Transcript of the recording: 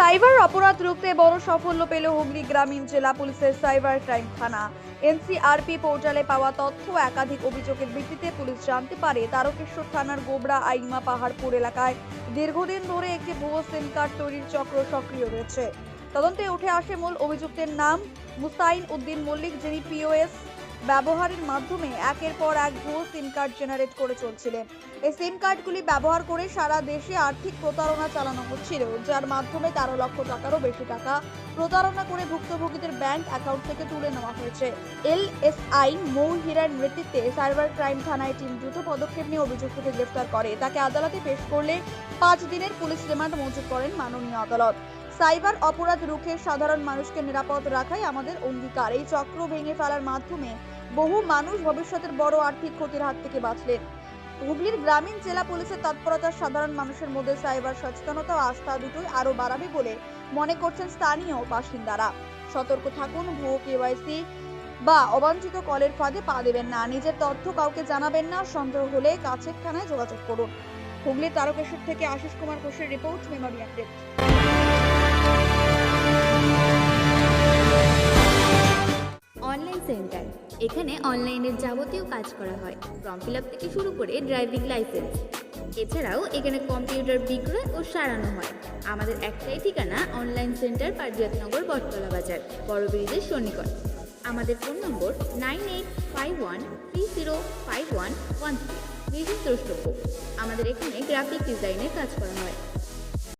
Cyber অপরাধ রুখতে বড় সাফল্য পেল হুগলি গ্রামীণ জেলা পুলিশের সাইবার ক্রাইম থানা। এনসিআরপি পোর্টালে পাওয়া তথ্য, একাধিক অভিযোগের ভিত্তিতে পুলিশ জানতে পারে তারকেশ্বর থানার গোবরা আইমা পাহাড়পুর এলাকায় দীর্ঘদিন ধরে একটি ভুয়ো সিম কার্ড তৈরির চক্র সক্রিয় রয়েছে। তদন্তে উঠে আসে মূল অভিযুক্তের নাম মুসাইন উদ্দিন মল্লিক, যিনি পিওএস ব্যবহারের মাধ্যমে একের পর এক ভুয়ো সিম কার্ড জেনারেট করে চলছিলেন। এই সিম কার্ডগুলি ব্যবহার করে সারা দেশে আর্থিক প্রতারণা চালানো হচ্ছিল, যার মাধ্যমে তেরো লক্ষ টাকারও বেশি টাকা প্রতারণা করে ভুক্তভোগীদের ব্যাংক অ্যাকাউন্ট থেকে তুলে নেওয়া হয়েছে। এল এস আই মৌ হীরার নেতৃত্বে সাইবার ক্রাইম থানায় টিম দ্রুত পদক্ষেপ নিয়ে অভিযুক্তকে গ্রেফতার করে। তাকে আদালতে পেশ করলে পাঁচ দিনের পুলিশ রিমান্ড মঞ্জুর করেন মাননীয় আদালত। সাইবার অপরাধ রুখে সাধারণ মানুষকে নিরাপদ রাখাই আমাদের অঙ্গীকার। এই চক্র ভেঙে ফেলার মাধ্যমে বহু মানুষ ভবিষ্যতের বড় আর্থিক ক্ষতির হাত থেকে বাঁচলেন। হুগলির গ্রামীণ জেলা পুলিশের তৎপরতা সাধারণ মানুষের মধ্যে সাইবার সচেতনতা ও আস্থা দুটোই আরও বাড়াবে বলে মনে করছেন স্থানীয় বাসিন্দারা। সতর্ক থাকুন, ভুয়ো কেওয়াইসি বা অবাঞ্ছিত কলের ফাঁদে পা দেবেন না। নিজের তথ্য কাউকে জানাবেন না, সন্দেহ হলে কাছের থানায় যোগাযোগ করুন। হুগলির তারকেশ্বর থেকে আশিস কুমার ঘোষের রিপোর্ট, মেমোরি আপডেট। সেন্টার। এখানে অনলাইনের যাবতীয় কাজ করা হয়, ফর্ম ফিল আপ থেকে শুরু করে ড্রাইভিং লাইসেন্স। এছাড়াও এখানে কম্পিউটার বিক্রয় ও সারানো হয়। আমাদের একটাই ঠিকানা, অনলাইন সেন্টার পারিজাতনগর বটতলা বাজার, বড় ব্রিজের সন্নিকট। আমাদের phone number nine eight five one three zero five one one three আমাদের এখানে গ্রাফিক ডিজাইনের কাজ করা হয়।